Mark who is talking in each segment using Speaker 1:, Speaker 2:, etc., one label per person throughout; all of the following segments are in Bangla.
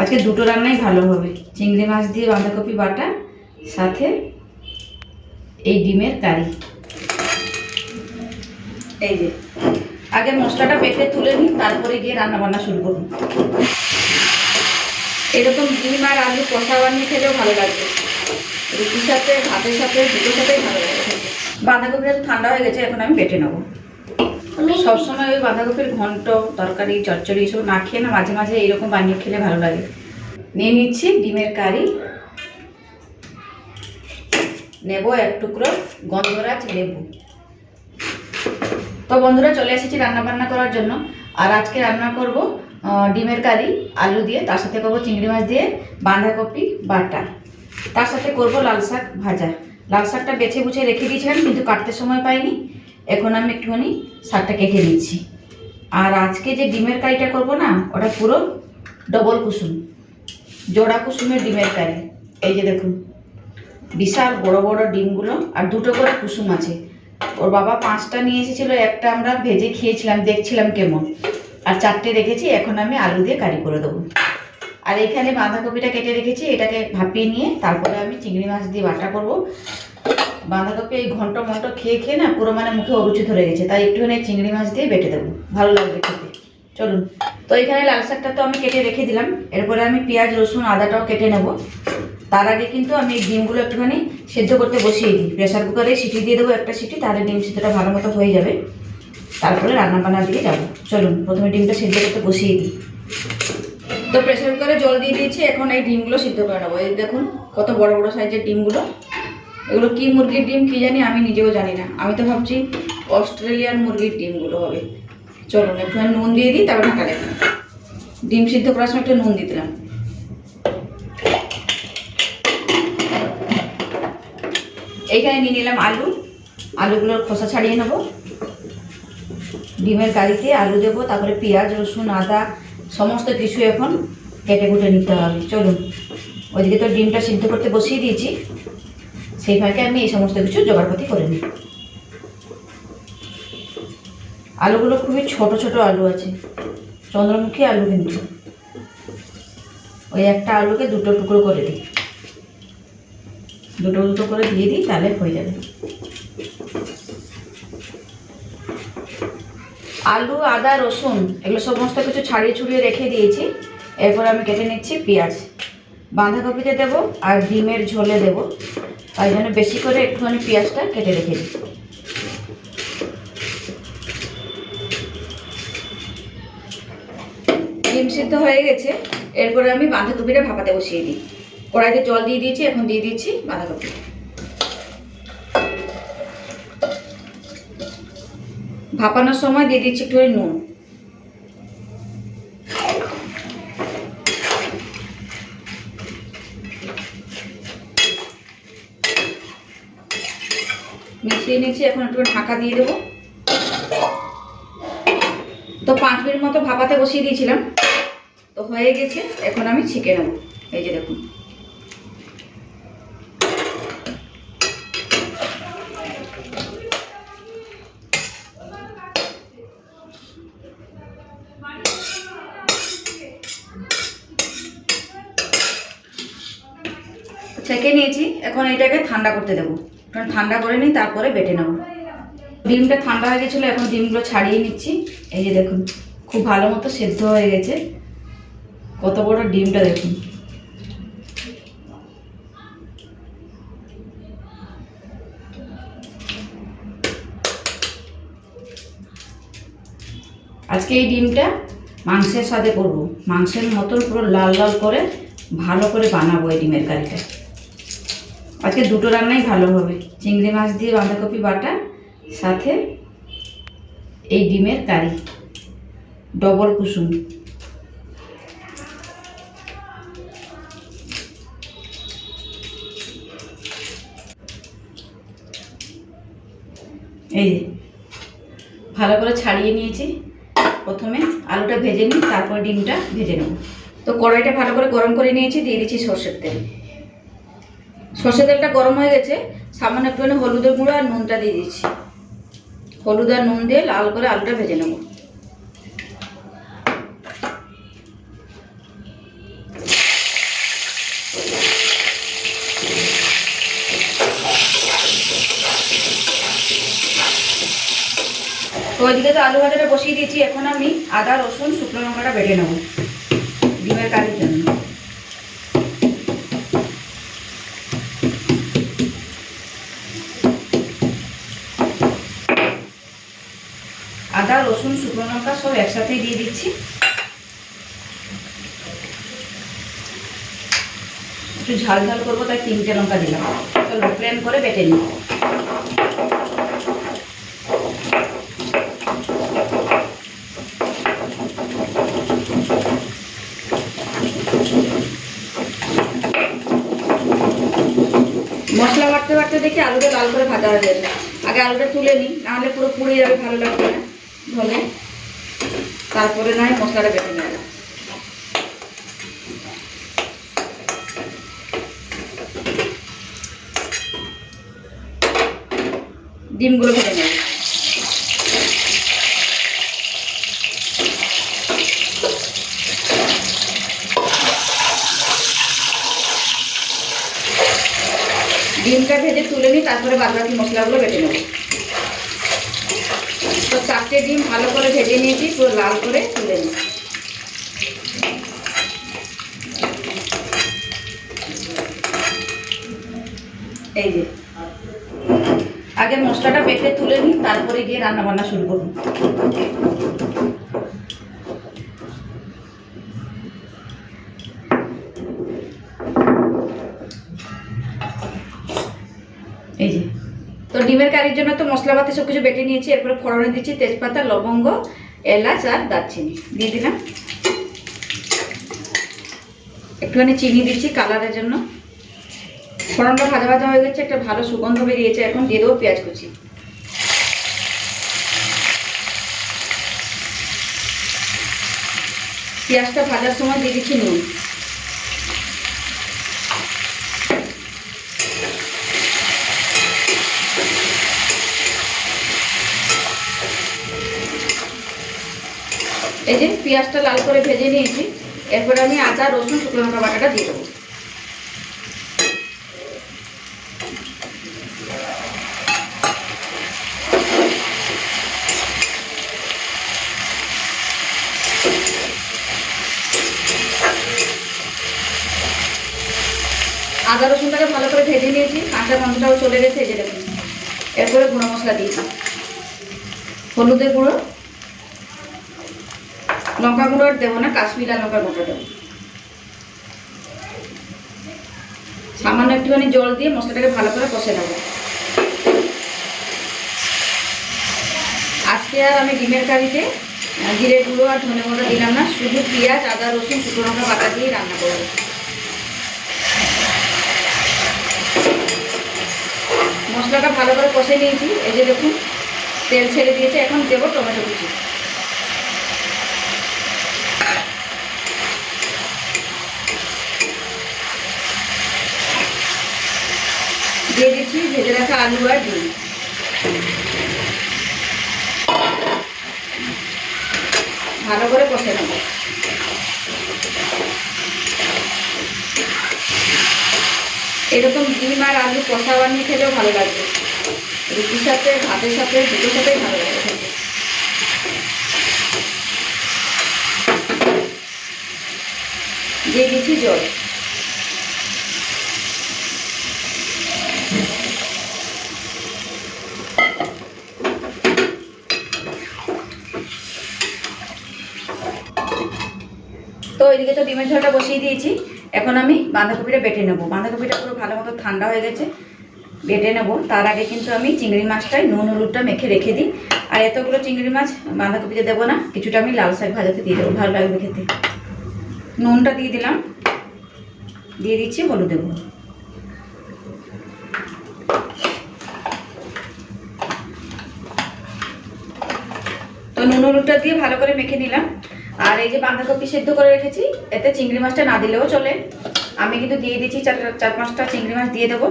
Speaker 1: আজকে দুটো রান্নাই ভালো হবে। চিংড়ি মাছ দিয়ে বাঁধাকপি বাটা, সাথে এই ডিমের কারি। এই যে, আগে মশলাটা বেটে তুলে নিই, তারপরে গিয়ে রান্না বান্না শুরু করুন এরকম ডিম আর আলু কষা বানিয়ে খেলেও ভালো লাগবে। রুটির সাথে, ভাতের সাথে, দুটোর সাথেই ভালো লাগে খেতে। বাঁধাকপিটা ঠান্ডা হয়ে গেছে, এখন আমি পেটে নেব। সবসময় ওই বাঁধাকপির ঘন্ট, তরকারি, চচ্চড়ি এসব না খেয়ে না মাঝে মাঝে এইরকম বানিয়ে খেলে ভালো লাগে। নিয়ে নিচ্ছি ডিমের কারি। নেব এক টুকরো গন্ধরাজ লেবু। তো বন্ধুরা চলে এসেছি রান্না বান্না করার জন্য। আর আজকে রান্না করব ডিমের কারি, আলু দিয়ে, তার সাথে করব চিংড়ি মাছ দিয়ে বাঁধাকপি বাটা। তার সাথে করব লাল শাক ভাজা। লাল শাকটা বেছে বুছে রেখে দিয়েছিলাম, কিন্তু কাটতে সময় পাইনি। এখন আমি একটুখানি শাকটা কেটে নিচ্ছি। আর আজকে যে ডিমের কারিটা করব না, ওটা পুরো ডবল কুসুম। জোড়া কুসুমের ডিমের কারি। এই যে দেখুন, বিশাল বড় বড় ডিমগুলো আর দুটো করে কুসুম আছে। ওর বাবা পাঁচটা নিয়ে এসেছিল, একটা আমরা ভেজে খেয়েছিলাম, দেখছিলাম কেমন। আর চারটে রেখেছি, এখন আমি আলু দিয়ে কারি করে দেবো। আর এখানে বাঁধাকপিটা কেটে রেখেছি, এটাকে ভাপিয়ে নিয়ে তারপরে আমি চিংড়ি মাছ দিয়ে বাটা করব। বাঁধাকপি এই ঘন্ট মন্ট খেয়ে খেয়ে না পুরো মানে মুখে অরুচি ধরে গেছে। তাই একটুখানি চিংড়ি মাছ দিয়ে বেটে দেবো। ভালো লাগবে খেতে। চলুন। তো এখানে লাল শাকটা তো আমি কেটে রেখে দিলাম। এরপরে আমি পেঁয়াজ, রসুন, আদাটাও কেটে নেব। তার আগে কিন্তু আমি ডিমগুলো একটুখানি সেদ্ধ করতে বসিয়ে দিই। প্রেসার কুকারে সিটি দিয়ে দেবো একটা সিটি, তাহলে ডিম সিদ্ধটা ভালো মতো হয়ে যাবে। তারপরে রান্না বান্নার দিকে যাব। চলুন, প্রথমে ডিমটা সেদ্ধ করতে বসিয়ে দিই। তো প্রেসার কুকারে জল দিয়ে দিয়েছি। এখন এই ডিমগুলো সিদ্ধ করে নেব। এই দেখুন, কত বড় বড় সাইজের ডিমগুলো। এগুলো কি মুরগির ডিম কি জানি আমি নিজেও জানি না। আমি তো ভাবছি অস্ট্রেলিয়ান মুরগির ডিমগুলো হবে। চলুন একটুখানি নুন দিয়ে দিই, তারপর ঢাকা রেখে ডিম সিদ্ধ করার সময় একটু নুন দিলাম। এইখানে নিয়ে নিলাম আলু। আলুগুলোর খোসা ছাড়িয়ে নেব। ডিমের কারিতে আলু দেবো, তারপরে পেঁয়াজ, রসুন, আদা, সমস্ত কিছু এখন কেটে কুটে নিতে হবে। চলুন, ওইদিকে তো ডিমটা সিদ্ধ করতে বসিয়ে দিয়েছি। সেই ফাঁকে আমি এই সমস্ত কিছু জোগাড়পাতি করে নিই। আলুগুলো খুবই ছোট ছোট আলু আছে। চন্দ্রমুখী আলু কিন্তু। ওই একটা আলুকে দুটো টুকরো করে দিই। দুটো দুটো করে দিয়ে দিই, তাহলে হয়ে যাবে। আলু, আদা, রসুন এগুলো সমস্ত কিছু ছাড়িয়ে ছুড়িয়ে রেখে দিয়েছি। এরপর আমি কেটে নিচ্ছি পেঁয়াজ। বাঁধাকপিতে দেব আর ডিমের ঝোলে দেব। তাই জন্য বেশি করে একটুখানি পেঁয়াজটা কেটে রেখে দিই। ডিম সিদ্ধ হয়ে গেছে। এরপরে আমি বাঁধাকপিটা ভাপাতে বসিয়ে দিই। কড়াইতে জল দিয়ে দিয়েছি, এখন দিয়ে দিচ্ছি বাঁধাকপি। ভাপানোর সময় দিয়ে দিচ্ছি একটু নুন। মিশিয়ে নিচ্ছি, এখন একটু ঢাকা দিয়ে দেবো। তো পাঁচ মিনিট মতো ভাপাতে বসিয়ে দিয়েছিলাম। তো হয়ে গেছে, এখন আমি ছেঁকে নেব। এই যে দেখুন। ছেঁকে নিয়েছি, এখন এটাকে ঠান্ডা করতে দেবো। ঠান্ডা করে নিই, তারপরে বেটে নেব। ডিমটা ঠান্ডা হয়ে গেছিল, এখন ডিমগুলো ছাড়িয়ে নিচ্ছি। এই যে দেখুন, খুব ভালো মতো সেদ্ধ হয়ে গেছে। কত বড় ডিমটা দেখুন। আজকে এই ডিমটা মাংসের সাথে করব। মাংসের মতন পুরো লাল লাল করে ভালো করে বানাবো এই ডিমের কারিটা। আজকে দুটো রান্নাই ভালো হবে। চিংড়ি মাছ দিয়ে বাঁধাকপি বাটা, সাথে এই ডিমের কারি। ডবল কুসুম। এই ভালো করে ছাড়িয়ে নিয়েছি। প্রথমে আলুটা ভেজে নিই, তারপর ডিমটা ভেজে নেব। তো কড়াইটা ভালো করে গরম করে নিয়েছি, দিয়ে দিচ্ছি সর্ষের তেল। সর্ষে তেলটা গরম হয়ে গেছে, সামান্য একটুখানি হলুদের গুঁড়ো আর নুনটা দিয়ে দিচ্ছি। হলুদ আর নুন দিয়ে লাল করে আলুটা ভেজে নেব। তো ওইদিকে তো আলু ভাজাটা বসিয়ে দিয়েছি, এখন আমি আদা, রসুন, শুকনো লঙ্কাটা বেটে নেব। ডিমের কালির জন্য। শুকনো লঙ্কা সব একসাথেই দিয়ে দিচ্ছি। একটু ঝাল ঝাল করব, তাই তিনটে লঙ্কা দিলাম। চলো প্লেন করে বেটে নিই। মশলা বাটতে বাটতে দেখি আলুটা লাল করে ভাজা হয়ে যাবে আগে আলুটা তুলে নিই নাহলে পুরো পুড়ে যাবে ভালো লাগবে না। ধনে। তারপরে নয় মশলাটা বেটে নেব। ডিমগুলো ভেজে নেব। ডিমটা ভেজে তুলে নিই তারপরে বাদ বাকি মশলাগুলো বেটে নেব। তো চারটে ডিম, ভালো করে ভেজে নিয়েছি, পুরো লাল করে তুলে নিই এই যে। আগে মশলাটা বেটে তুলে নিই, তারপরে গিয়ে রান্না বান্না শুরু করব এই যে তো ডিমের কারির জন্য তো মশলাপাতি সব কিছু বেটে নিয়েছি, এরপরে ফোড়নে দিচ্ছি তেজপাতা, লবঙ্গ, এলাচ আর দারচিনি। দিয়ে দিলাম। একটুখানি চিনি দিচ্ছি কালারের জন্য। ফোড়নটা ভাজা ভাজা হয়ে গেছে, একটা ভালো সুগন্ধ বেরিয়েছে, এখন দিয়ে দেবো পেঁয়াজ কুচি। পেঁয়াজটা ভাজার সময় দিয়ে দিচ্ছি নুন এই যে পেঁয়াজটা লাল করে ভেজে নিয়েছি। এরপরে আমি আদা, রসুন, শুকনো লঙ্কা বাটাটা দিয়ে দেবো। আদা, রসুনটাকে ভালো করে ভেজে নিয়েছি। কাঁচা গন্ধটাও চলে গেছে যে দেখুন। এরপরে গুঁড়ো মশলা দিয়েছি হলুদের গুঁড়ো। লঙ্কা গুঁড়ো দেবো না, কাশ্মীর লঙ্কা গুঁড়ো দেবো। সামান্য একটুখানি জল দিয়ে মশলাটাকে ভালো করে কষে নেব। আজকে আর আমি ডিমের কারিতে জিরে গুঁড়ো আর ধনে গুঁড়ো দিলাম না, শুধু পেঁয়াজ, আদা, রসুন, শুকনো লঙ্কা বাটা দিয়েই রান্না করব। মশলাটা ভালো করে কষে নিয়েছি। এই যে দেখুন, তেল ছেড়ে দিয়েছে, এখন দেবো টমেটো কুচি দিয়ে দিচ্ছি ভেজে আলু আর ডিম ভালো করে কষে নেব। এরকম ডিম আর আলু কষা বানিয়ে খেলেও ভালো লাগবে। রুটির সাথে, ভাতের সাথে, দুটোর সাথেই ভালো লাগে খেতে। দিয়ে দিচ্ছি জল। তো ডিমের ঝোলটা বসিয়ে দিয়েছি। এখন আমি বাঁধাকপিটা বেটে নেব। বাঁধাকপিটা পুরো ভালো মতো ঠান্ডা হয়ে গেছে, বেটে নেব। তার আগে কিন্তু আমি চিংড়ি মাছটায় নুন, হলুদটা মেখে রেখে দিই। আর এতগুলো চিংড়ি মাছ বাঁধাকপিতে দেবো না, কিছুটা আমি লাল শাক ভাজাতে দিয়ে দেবো, ভালো লাগবে খেতে। নুনটা দিয়ে দিলাম, দিয়ে দিচ্ছি হলুদের দেবো তো নুন, হলুদটা দিয়ে ভালো করে মেখে নিলাম। আর এই যে বাঁধাকপি সেদ্ধ করে রেখেছি, এতে চিংড়ি মাছটা না দিলেও চলে। আমি কিন্তু দিয়ে দিচ্ছি চার চার পাঁচটা চিংড়ি মাছ দিয়ে দেবো।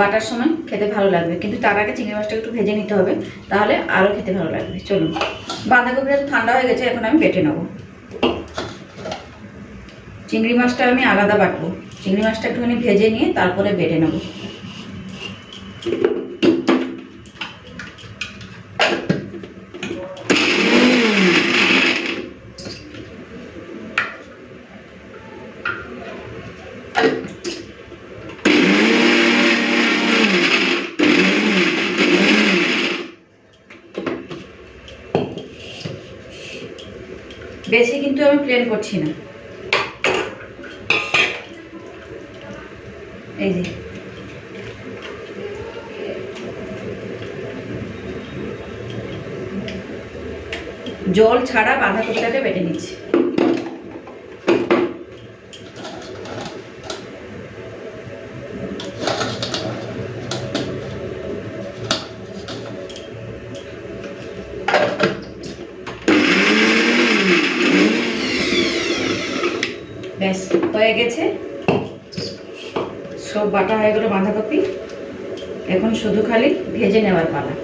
Speaker 1: বাটার সময় খেতে ভালো লাগবে, কিন্তু তার আগে চিংড়ি মাছটা একটু ভেজে নিতে হবে, তাহলে আরও খেতে ভালো লাগবে। চলুন বাঁধাকপিটা ঠান্ডা হয়ে গেছে, এখন আমি বেটে নেব। চিংড়ি মাছটা আমি আলাদা বাটবো। চিংড়ি মাছটা একটুখানি ভেজে নিয়ে তারপরে বেটে নেব কিন্তু আমি প্লেন করছি না। এই যে। জল ছাড়া বাঁধাকপিটাকে বেটে নিচ্ছি ব্যাস হয়ে গেছে সব হয়ে গেলো বাঁধাকপি। এখন শুধু খালি ভেজে নেওয়ার পালা।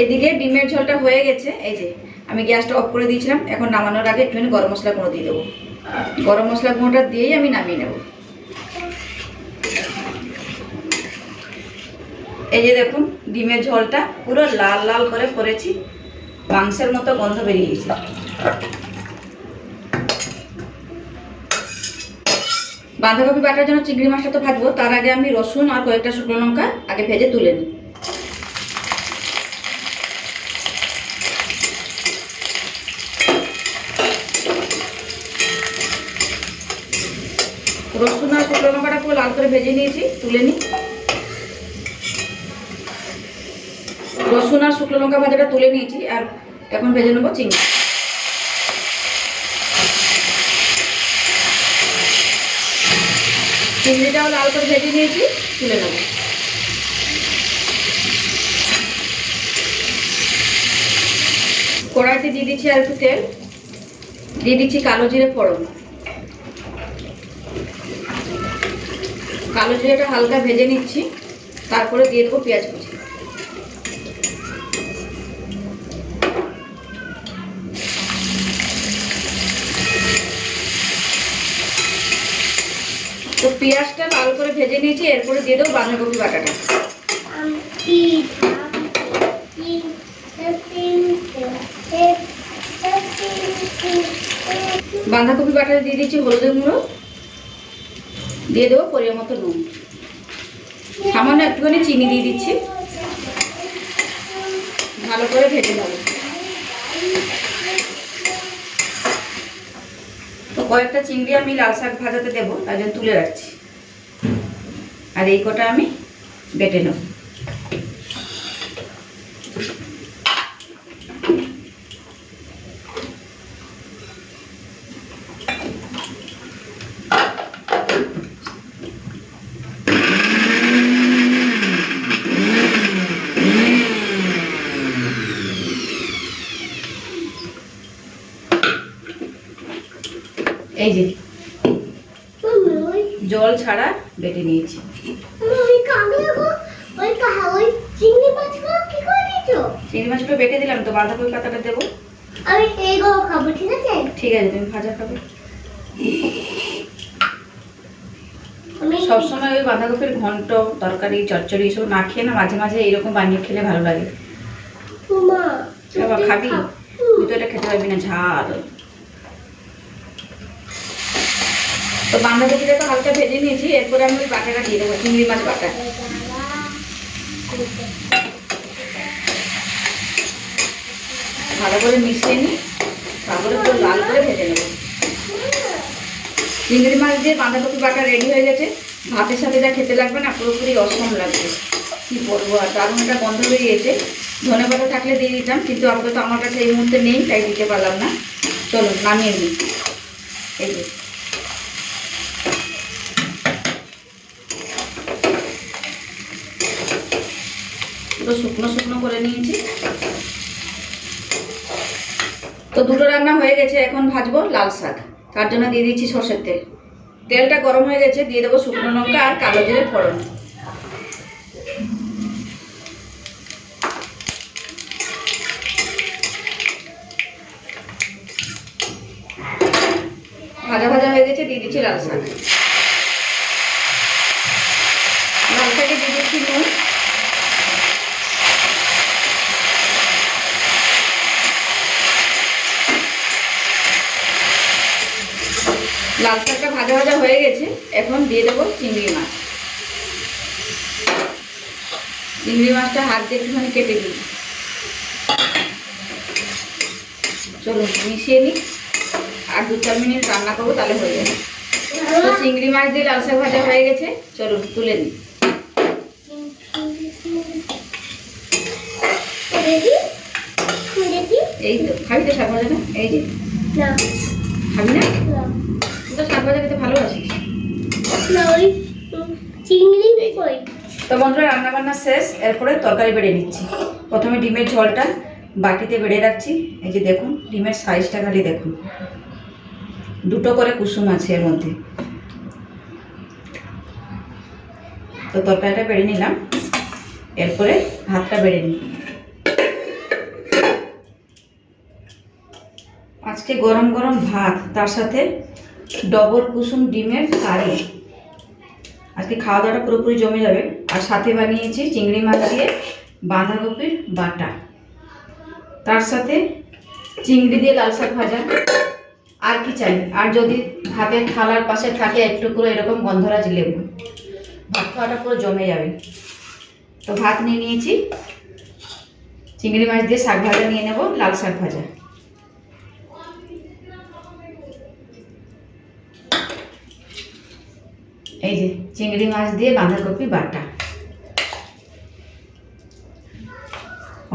Speaker 1: এদিকে ডিমের ঝোলটা হয়ে গেছে। এই যে, আমি গ্যাসটা অফ করে দিয়েছিলাম। এখন নামানোর আগে একটুখানি গরম মশলা গুঁড়ো দিয়ে দেবো। গরম মশলা গুঁড়োটা দিয়েই আমি নামিয়ে নেব। এই যে দেখুন, ডিমের ঝোলটা পুরো লাল লাল করে করেছি। মাংসের মতো গন্ধ বেরিয়ে গেছে। বাঁধাকপি বাটার জন্য চিংড়ি মাছটা তো ভাজবো, তার আগে আমি রসুন আর কয়েকটা শুকনো লঙ্কা আগে ভেজে তুলে নিই। রসুন আর শুকনো লঙ্কাটা পুরো লাল করে ভেজে নিয়েছি, তুলে নিই। রসুন আর শুকনো লঙ্কা ভাজাটা তুলে নিয়েছি, আর এখন ভেজে নেব চিংড়ি। চিংড়িটাও লাল করে ভেজে নিয়েছি, তুলে নেব। কড়াইতে দিয়ে দিচ্ছি আর একটু তেল, দিয়ে দিচ্ছি কালো জিরে ফোড়ন। কালো জিরেটা হালকা ভেজে নিচ্ছি, তারপরে দিয়ে দেবো পেঁয়াজ কুচি তো পেঁয়াজটা লাল করে ভেজে নিয়েছি এরপরে দিয়ে দেবো বাঁধাকপি বাটাটা। বাঁধাকপি বাটাটা দিয়ে দিচ্ছি হলুদের গুঁড়ো। দিয়ে দেবো পরিমাণ মতো নুন। সামান্য একটুখানি চিনি দিয়ে দিচ্ছি। ভালো করে ভেজে নেব। তো কয়েকটা চিংড়ি আমি লাল শাক ভাজাতে দেবো তাই জন্য তুলে রাখছি। আর এই কটা আমি বেটে নেব এই যে জল ছাড়া বেটে নিয়েছি চিংড়ি মাছগুলো বেটে দিলাম তো বাঁধাকপি পাতাটা দেবো
Speaker 2: আমি এইগুলো খাব ঠিক আছে?
Speaker 1: ঠিক আছে তুমি ভাজা খাবে।
Speaker 2: আমি
Speaker 1: সবসময় ওই বাঁধাকপির ঘন্ট তরকারি চচ্চড়ি এসব না খেয়ে না মাঝে মাঝে এইরকম বানিয়ে খেলে ভালো লাগে।
Speaker 2: মা
Speaker 1: খাবি? তুই তো এটা খেতে পারবি না ঝাল। তো বাঁধাকপিটা তো হালকা ভেজে নিয়েছি এরপরে আমি ওই বাটাটা দিয়ে দেবো চিংড়ি মাছ বাটা। ভালো করে মিশিয়ে নিই, তারপরে পুরো লাল করে ভেজে নেব। চিংড়ি মাছ দিয়ে বাঁধাকপি বাটা রেডি হয়ে গেছে। ভাতের সাথে যা খেতে লাগবে না, পুরোপুরি অসম লাগবে। কি বলব আর, দারুণ একটা গন্ধ বেরিয়েছে। ধনে পাতা থাকলে দিয়ে দিতাম, কিন্তু আপাতত আমার কাছে এই মুহূর্তে নেই, তাই দিতে পারলাম না। চলো নামিয়ে নিই। এই যে। পুরো শুকনো শুকনো করে নিয়েছি। তো দুটো রান্না হয়ে গেছে, এখন ভাজবো লাল শাক। তার জন্য দিয়ে দিচ্ছি সর্ষের তেল। তেলটা গরম হয়ে গেছে, দিয়ে দেবো শুকনো লঙ্কা আর কালো জিরে ফোড়ন। ভাজা ভাজা হয়ে গেছে, দিয়ে দিচ্ছি লাল শাক লাল শাকে দিয়ে দিচ্ছি নুন লাল শাকটা ভাজা ভাজা হয়ে গেছে এখন দিয়ে দেবো চিংড়ি মাছ। চিংড়ি মাছটা হাত দিয়ে একটুখানি কেটে দিই চলো মিশিয়ে নিই। আর দু চার মিনিট রান্না করব তাহলে হয়ে যাবে। তো চিংড়ি মাছ দিয়ে লাল শাক ভাজা হয়ে গেছে চলো তুলে নিই। এই তো খাবি তো শাক ভাজাটা এই যে। খাবি না। শাক ভাজা খেতে ভালোবাসিস।
Speaker 2: না ওই চিংড়ি কই?
Speaker 1: তো বন্ধুরা রান্না বান্না শেষ এরপরে তরকারি বেড়ে নিচ্ছি। প্রথমে ডিমের ঝোলটা বাটিতে বেড়ে রাখছি। এই যে দেখুন ডিমের সাইজটা খালি দেখুন। দুটো করে কুসুম আছে এর মধ্যে। তো তরকারিটা বেড়ে নিলাম। এরপরে ভাতটা বেড়ে নিই। আজকে গরম গরম ভাত তার সাথে ডবল কুসুম ডিমের কারি। আজকে খাওয়া দাওয়াটা পুরোপুরি জমে যাবে। আর সাথে বানিয়েছি চিংড়ি মাছ দিয়ে বাঁধাকপির বাটা। তার সাথে চিংড়ি দিয়ে লাল শাক ভাজা। আর কি চাই? আর যদি ভাতের থালার পাশে থাকে একটু করে এরকম গন্ধরাজ লেবু। ভাত খাওয়াটা পুরো জমে যাবে। তো ভাত নিয়ে নিয়েছি। চিংড়ি মাছ দিয়ে শাক ভাজা নিয়ে নেব, লাল শাক ভাজা। এই যে চিংড়ি মাছ দিয়ে বাঁধাকপি বাটা।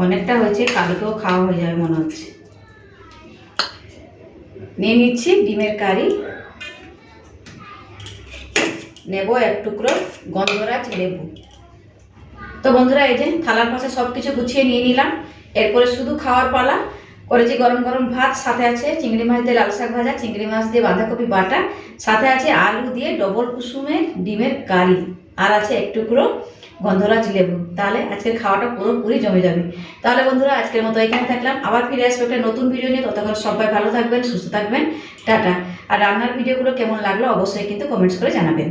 Speaker 1: অনেকটা হয়েছে, কালকেও খাওয়া হয়ে যাবে মনে হচ্ছে। নিয়ে নিচ্ছি ডিমের কারি। নেব এক টুকরো গন্ধরাজ লেবু। তো বন্ধুরা, এই যে থালার পাশে সব কিছু গুছিয়ে নিয়ে নিলাম। এরপরে শুধু খাওয়ার পালা। করেছি গরম গরম ভাত, সাথে আছে চিংড়ি মাছ দিয়ে লাল শাক ভাজা, চিংড়ি মাছ দিয়ে বাঁধাকপি বাটা, সাথে আছে আলু দিয়ে ডবল কুসুমের ডিমের কারি, আর আছে এক টুকরো গন্ধরাজ লেবু। তাহলে আজকের খাওয়াটা পুরোপুরি জমে যাবে। তাহলে বন্ধুরা, আজকের মতো এখানে থাকলাম। আবার ফিরে আসব একটা নতুন ভিডিও নিয়ে। ততক্ষণ সবাই ভালো থাকবেন, সুস্থ থাকবেন। টাটা। আর রান্নার ভিডিওগুলো কেমন লাগল, অবশ্যই কিন্তু কমেন্টস করে জানাবেন।